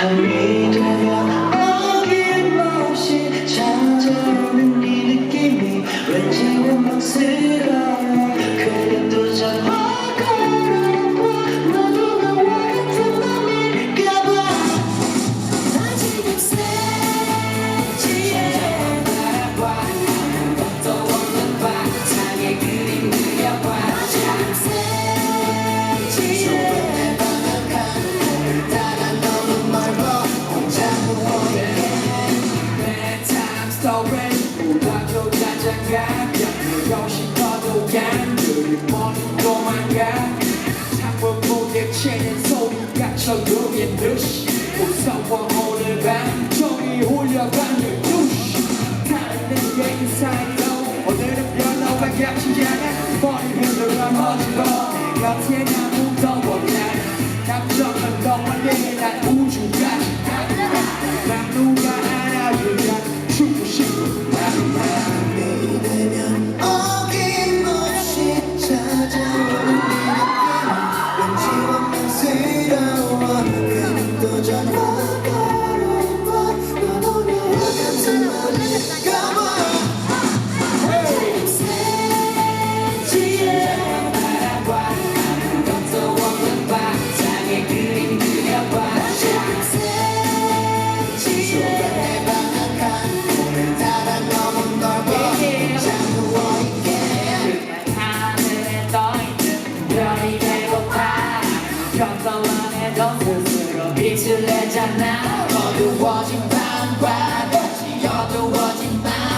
I made a 도망가 늘 도망가 창문 부딪히는 소리가 절벽인 듯이 무서워 오늘 밤 종이 울려가는 듯이 다른 내 인사이로 오늘은 별로 반갑지 않아 머리 흔들어 멋지고 곁에 나 무더워 난 감정은 너와 내난 우주까지 가 see 비틀해잖아. 어두워진 밤과 같이 어두워진 밤.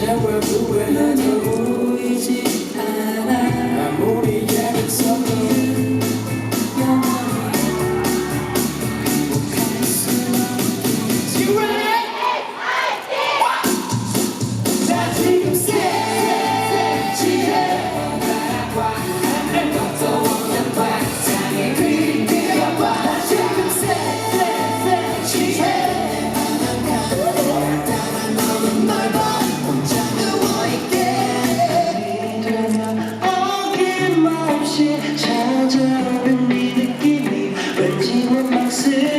Shepherd, who will Jackson.